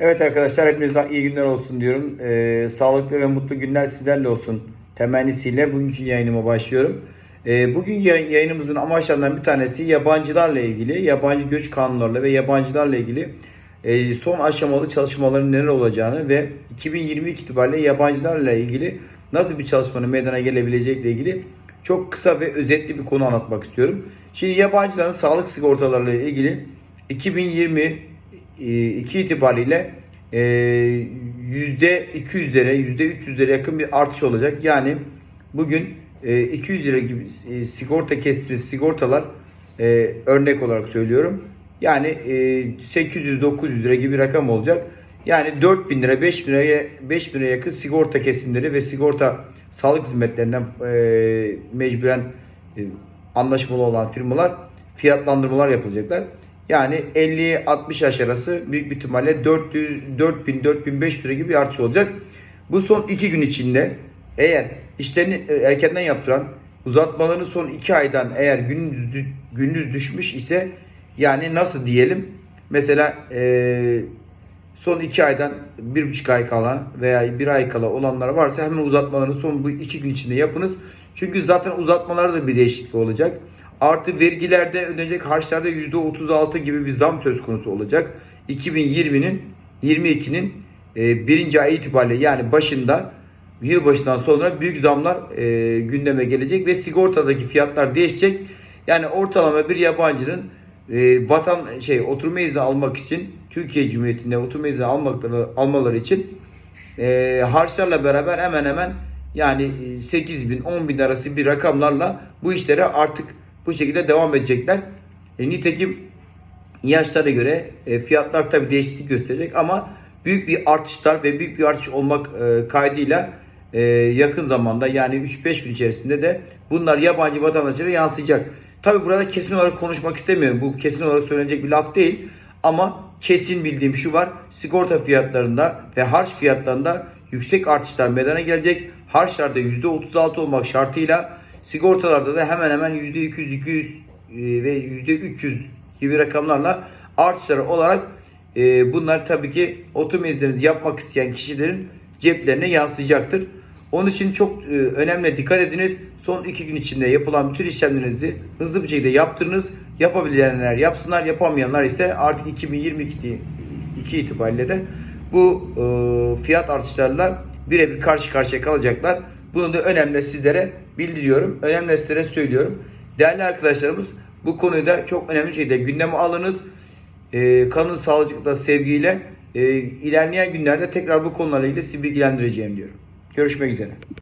Evet arkadaşlar hepinize iyi günler olsun diyorum. Ee, sağlıklı ve mutlu günler sizlerle olsun temennisiyle bugünkü yayınıma başlıyorum. Ee, bugün yay- yayınımızın amaçlarından bir tanesi yabancılarla ilgili, yabancı göç kanunlarıyla ve yabancılarla ilgili e, son aşamalı çalışmaların neler olacağını ve 2022 itibariyle yabancılarla ilgili nasıl bir çalışmanın meydana gelebilecekle ilgili çok kısa ve özetli bir konu anlatmak istiyorum. Şimdi yabancıların sağlık sigortalarıyla ilgili 2020 e, 2 itibariyle e, yüzde 200'lere, yüzde 300'lere yakın bir artış olacak. Yani bugün e, 200 lira gibi e, sigorta kesintili sigortalar e, örnek olarak söylüyorum. Yani e, 800-900 lira gibi bir rakam olacak. Yani 4000 lira, 5000 liraya 5000 liraya yakın sigorta kesimleri ve sigorta sağlık hizmetlerinden e, mecburen e, anlaşmalı olan firmalar fiyatlandırmalar yapılacaklar. Yani 50-60 yaş arası büyük bir ihtimalle 400 4000 4500 lira gibi bir artış olacak. Bu son 2 gün içinde eğer işlerini e, erkenden yaptıran uzatmalarını son 2 aydan eğer gündüz gündüz düşmüş ise yani nasıl diyelim mesela e, son 2 aydan 1,5 ay kala veya 1 ay kala olanlar varsa hemen uzatmalarını son bu 2 gün içinde yapınız. Çünkü zaten uzatmalarda da bir değişiklik olacak. Artı vergilerde ödenecek harçlarda %36 gibi bir zam söz konusu olacak. 2020'nin 22'nin e, birinci ay itibariyle yani başında yılbaşından sonra büyük zamlar e, gündeme gelecek ve sigortadaki fiyatlar değişecek. Yani ortalama bir yabancının e, vatan şey oturma izni almak için Türkiye Cumhuriyeti'nde oturma izni almakları almaları için e, harçlarla beraber hemen hemen yani 8 bin 10 bin arası bir rakamlarla bu işlere artık bu şekilde devam edecekler. E, nitekim yaşlara göre e, fiyatlar tabii değişiklik gösterecek ama büyük bir artışlar ve büyük bir artış olmak e, kaydıyla e, yakın zamanda yani 3-5 gün içerisinde de bunlar yabancı vatandaşlara yansıyacak. Tabi burada kesin olarak konuşmak istemiyorum. Bu kesin olarak söylenecek bir laf değil. Ama kesin bildiğim şu var. Sigorta fiyatlarında ve harç fiyatlarında yüksek artışlar meydana gelecek. Harçlarda %36 olmak şartıyla sigortalarda da hemen hemen %200, 200 e, ve %300 gibi rakamlarla artışlar olarak e, bunlar tabii ki oturma izninizi yapmak isteyen kişilerin ceplerine yansıyacaktır. Onun için çok e, önemli dikkat ediniz. Son iki gün içinde yapılan bütün işlemlerinizi hızlı bir şekilde yaptırınız. Yapabilenler yapsınlar, yapamayanlar ise artık 2022 2 itibariyle de bu e, fiyat artışlarla birebir karşı karşıya kalacaklar. Bunu da önemli sizlere bildiriyorum. Önemli sizlere söylüyorum. Değerli arkadaşlarımız bu konuyu da çok önemli bir şekilde gündeme alınız. E, kalın sağlıcakla sevgiyle e, ilerleyen günlerde tekrar bu konularla ilgili sizi bilgilendireceğim diyorum. Görüşmek üzere.